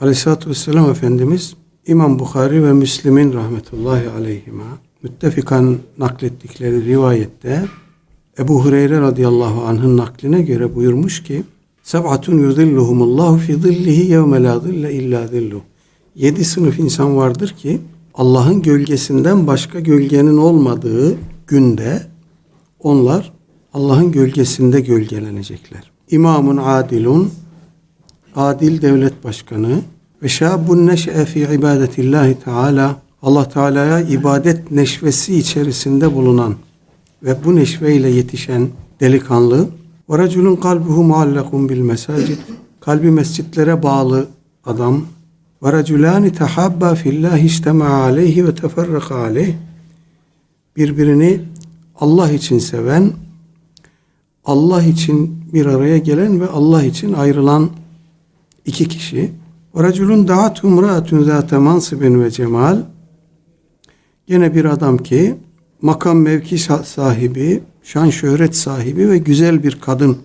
Aleyhisselatü Vesselam Efendimiz İmam Bukhari ve Müslim'in rahmetullahi aleyhima müttefikan naklettikleri rivayette Ebu Hureyre radıyallahu anh'ın nakline göre buyurmuş ki Seb'atun yudilluhumullahu fi zillihi yevme la zille illa zilluh. Yedi sınıf insan vardır ki Allah'ın gölgesinden başka gölgenin olmadığı günde onlar Allah'ın gölgesinde gölgelenecekler. İmamun adilun, adil devlet başkanı ve şabun neş'e fi ibadetillahi teala Allah Teala'ya ibadet neşvesi içerisinde bulunan ve bu neşveyle yetişen delikanlı ve raculun kalbuhu muallakun bil mesacid kalbi mescitlere bağlı adam ve raculani tehabba fillahi istema'a aleyhi ve teferraka aleyh. Birbirini Allah için seven Allah için bir araya gelen ve Allah için ayrılan iki kişi. Racülün da'at humra'atun zâte mansibin ve cemal. Yine bir adam ki makam mevki sahibi, şan şöhret sahibi ve güzel bir kadın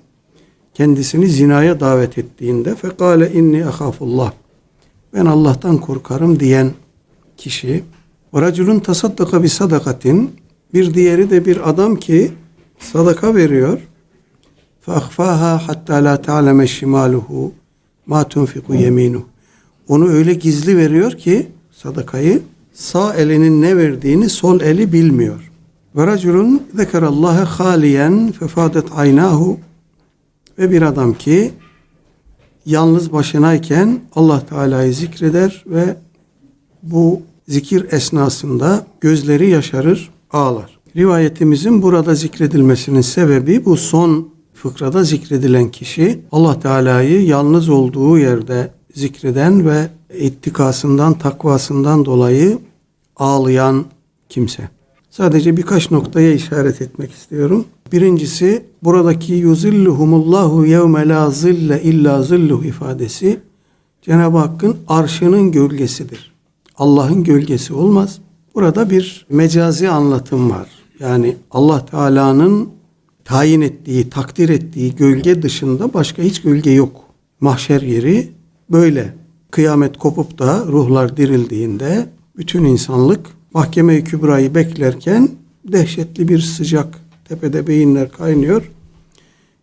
kendisini zinaya davet ettiğinde fekale inni ahafullah ben Allah'tan korkarım diyen kişi ve racülün tasaddaka bi sadakatin bir diğeri de bir adam ki sadaka veriyor. Fahfaha hatta la ta'leme şimaluhu ma tunfiku yeminu. Onu öyle gizli veriyor ki sadakayı sağ elinin ne verdiğini sol eli bilmiyor. Ve raculun zekerallaha haliyen fefadet aynahu ve bir adam ki yalnız başınayken Allah Teala'yı zikreder ve bu zikir esnasında gözleri yaşarır, ağlar. Rivayetimizin burada zikredilmesinin sebebi bu son fıkrada zikredilen kişi Allah Teala'yı yalnız olduğu yerde zikreden ve ittikasından, takvasından dolayı ağlayan kimse. Sadece birkaç noktaya işaret etmek istiyorum. Birincisi buradaki yuzilluhumullahu yevme la zille illa zilluh ifadesi Cenab-ı Hakk'ın arşının gölgesidir. Allah'ın gölgesi olmaz. Burada bir mecazi anlatım var. Yani Allah Teala'nın tayin ettiği, takdir ettiği gölge dışında başka hiç gölge yok. Mahşer yeri böyle. Kıyamet kopup da ruhlar dirildiğinde bütün insanlık mahkeme-i kübrayı beklerken dehşetli bir sıcak tepede beyinler kaynıyor.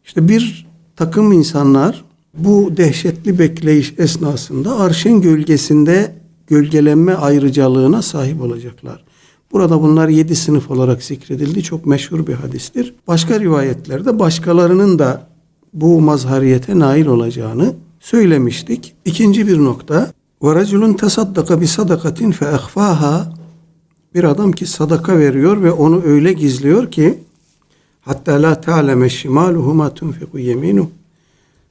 İşte bir takım insanlar bu dehşetli bekleyiş esnasında arşın gölgesinde gölgelenme ayrıcalığına sahip olacaklar. Burada bunlar yedi sınıf olarak zikredildi. Çok meşhur bir hadistir. Başka rivayetlerde başkalarının da bu mazhariyete nail olacağını söylemiştik. İkinci bir nokta. وَرَجُلٌ تَصَدَّقَ بِصَدَقَةٍ فَاَخْفَاهَا Bir adam ki sadaka veriyor ve onu öyle gizliyor ki hatta la ta'leme şimaluhu ma tunfiku yeminu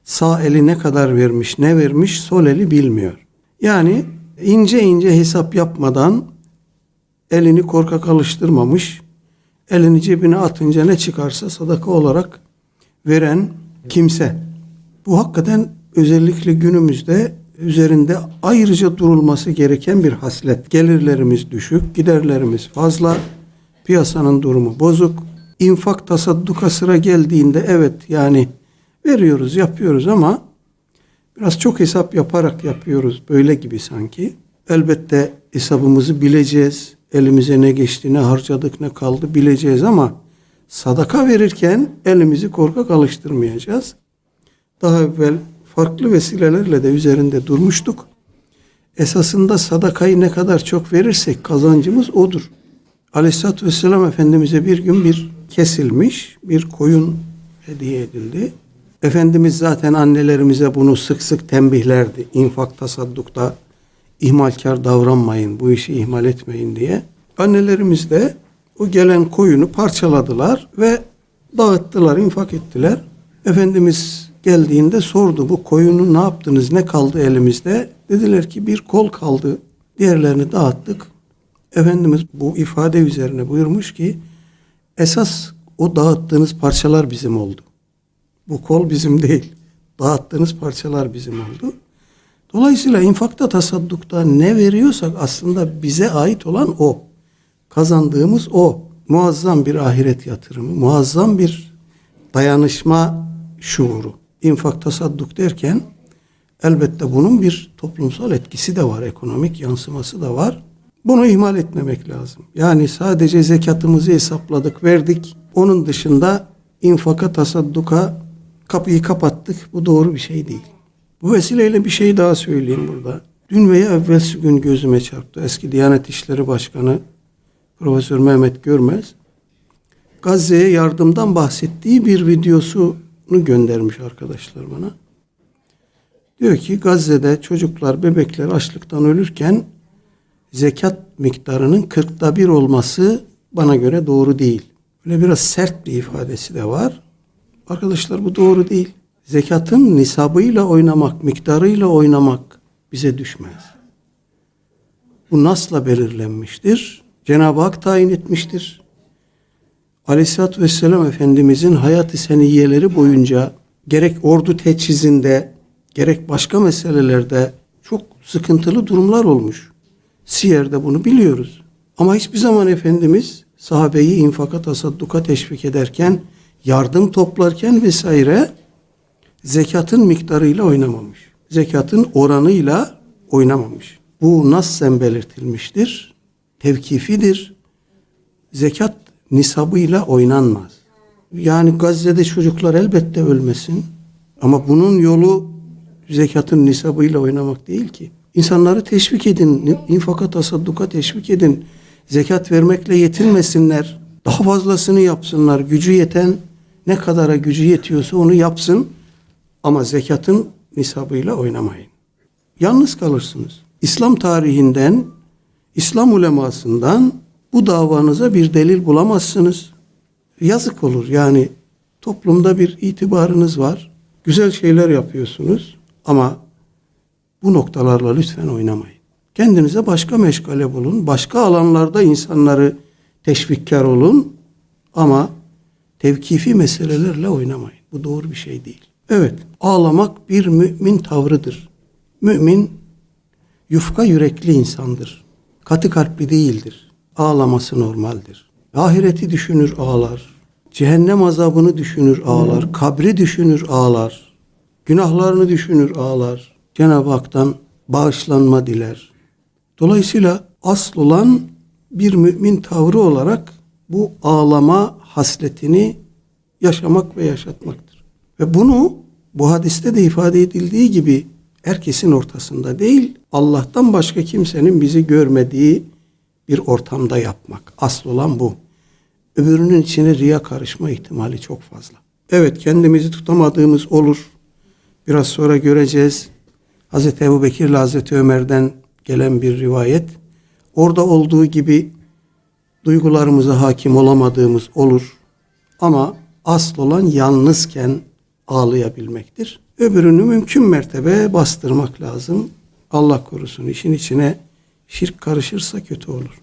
sağ eli ne kadar vermiş ne vermiş sol eli bilmiyor. Yani ince ince hesap yapmadan elini korkak alıştırmamış, elini cebine atınca ne çıkarsa sadaka olarak veren kimse. Bu hakikaten özellikle günümüzde üzerinde ayrıca durulması gereken bir haslet. Gelirlerimiz düşük, giderlerimiz fazla, piyasanın durumu bozuk. İnfak tasadduka sıra geldiğinde evet yani veriyoruz, yapıyoruz ama biraz çok hesap yaparak yapıyoruz böyle gibi sanki. Elbette hesabımızı bileceğiz elimize ne geçti, ne harcadık, ne kaldı bileceğiz ama sadaka verirken elimizi korkak alıştırmayacağız. Daha evvel farklı vesilelerle de üzerinde durmuştuk. Esasında sadakayı ne kadar çok verirsek kazancımız odur. Aleyhisselatü Vesselam Efendimiz'e bir gün bir kesilmiş bir koyun hediye edildi. Efendimiz zaten annelerimize bunu sık sık tembihlerdi. İnfak tasaddukta ihmalkar davranmayın, bu işi ihmal etmeyin diye. Annelerimiz de o gelen koyunu parçaladılar ve dağıttılar, infak ettiler. Efendimiz geldiğinde sordu bu koyunu ne yaptınız, ne kaldı elimizde? Dediler ki bir kol kaldı, diğerlerini dağıttık. Efendimiz bu ifade üzerine buyurmuş ki esas o dağıttığınız parçalar bizim oldu. Bu kol bizim değil. Dağıttığınız parçalar bizim oldu. Dolayısıyla infakta tasaddukta ne veriyorsak aslında bize ait olan o. Kazandığımız o. Muazzam bir ahiret yatırımı, muazzam bir dayanışma şuuru. İnfak tasadduk derken Elbette bunun bir toplumsal etkisi de var, ekonomik yansıması da var. Bunu ihmal etmemek lazım. Yani sadece zekatımızı hesapladık, verdik. Onun dışında infaka, tasadduka kapıyı kapattık. Bu doğru bir şey değil. Bu vesileyle bir şey daha söyleyeyim burada. Dün veya evvelsi gün gözüme çarptı. Eski Diyanet İşleri Başkanı Profesör Mehmet Görmez Gazze'ye yardımdan bahsettiği bir videosunu göndermiş arkadaşlar bana. Diyor ki Gazze'de çocuklar, bebekler açlıktan ölürken zekat miktarının kırkta bir olması bana göre doğru değil. Böyle biraz sert bir ifadesi de var. Arkadaşlar bu doğru değil. Zekatın nisabıyla oynamak, miktarıyla oynamak bize düşmez. Bu nasla belirlenmiştir. Cenab-ı Hak tayin etmiştir. Aleyhisselatü Vesselam Efendimizin hayat-ı seniyyeleri boyunca gerek ordu teçhizinde gerek başka meselelerde çok sıkıntılı durumlar olmuş. Siyer'de bunu biliyoruz. Ama hiçbir zaman Efendimiz sahabeyi infaka tasadduka teşvik ederken, yardım toplarken vesaire zekatın miktarıyla oynamamış. Zekatın oranıyla oynamamış. Bu nassen belirtilmiştir. Tevkifidir. Zekat nisabıyla oynanmaz. Yani Gazze'de çocuklar elbette ölmesin. Ama bunun yolu zekatın nisabıyla oynamak değil ki. İnsanları teşvik edin, infaka tasadduka teşvik edin. Zekat vermekle yetinmesinler. Daha fazlasını yapsınlar. Gücü yeten ne kadara gücü yetiyorsa onu yapsın. Ama zekatın nisabıyla oynamayın. Yalnız kalırsınız. İslam tarihinden, İslam ulemasından bu davanıza bir delil bulamazsınız. Yazık olur yani toplumda bir itibarınız var. Güzel şeyler yapıyorsunuz ama bu noktalarla lütfen oynamayın. Kendinize başka meşgale bulun. Başka alanlarda insanları teşvikkar olun ama tevkifi meselelerle oynamayın. Bu doğru bir şey değil. Evet, ağlamak bir mümin tavrıdır. Mümin yufka yürekli insandır. Katı kalpli değildir. Ağlaması normaldir. Ahireti düşünür ağlar. Cehennem azabını düşünür ağlar. Kabri düşünür ağlar. Günahlarını düşünür ağlar. Cenab-ı Hak'tan bağışlanma diler. Dolayısıyla asıl olan bir mümin tavrı olarak bu ağlama hasletini yaşamak ve yaşatmaktır. Ve bunu bu hadiste de ifade edildiği gibi herkesin ortasında değil, Allah'tan başka kimsenin bizi görmediği bir ortamda yapmak. Asıl olan bu. Öbürünün içine riya karışma ihtimali çok fazla. Evet kendimizi tutamadığımız olur. Biraz sonra göreceğiz. Hazreti Ebu Bekir ile Hazreti Ömer'den gelen bir rivayet. Orada olduğu gibi duygularımıza hakim olamadığımız olur. Ama asıl olan yalnızken ağlayabilmektir. Öbürünü mümkün mertebe bastırmak lazım. Allah korusun işin içine şirk karışırsa kötü olur.